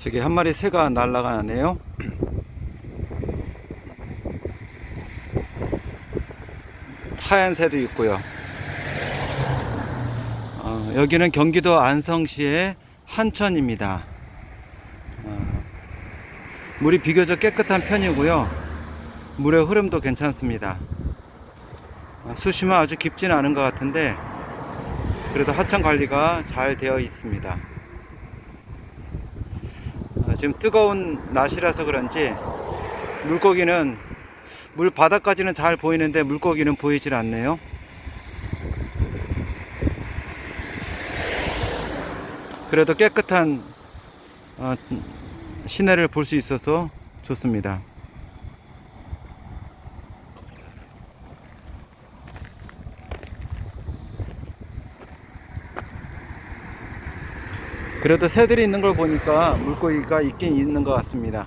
저기 한 마리 새가 날아가네요. 하얀 새도 있고요. 어, 여기는 경기도 안성시의 한천입니다. 어, 물이 비교적 깨끗한 편이고요. 물의 흐름도 괜찮습니다. 어, 수심은 아주 깊지는 않은 것 같은데 그래도 하천 관리가 잘 되어 있습니다. 어, 지금 뜨거운 날씨라서 그런지 물고기는 물 바닥까지는 잘 보이는데 물고기는 보이질 않네요. 그래도 깨끗한 어, 시내를 볼 수 있어서 좋습니다. 그래도 새들이 있는 걸 보니까 물고기가 있긴 있는 것 같습니다.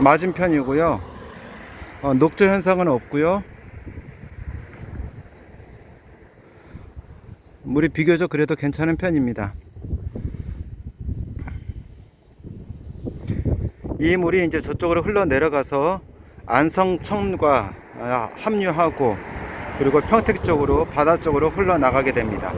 맞은편이고요. 어, 녹조 현상은 없고요. 물이 비교적 그래도 괜찮은 편입니다. 이 물이 이제 저쪽으로 흘러 내려가서 안성천과 아, 합류하고 그리고 평택 쪽으로 바다 쪽으로 흘러 나가게 됩니다.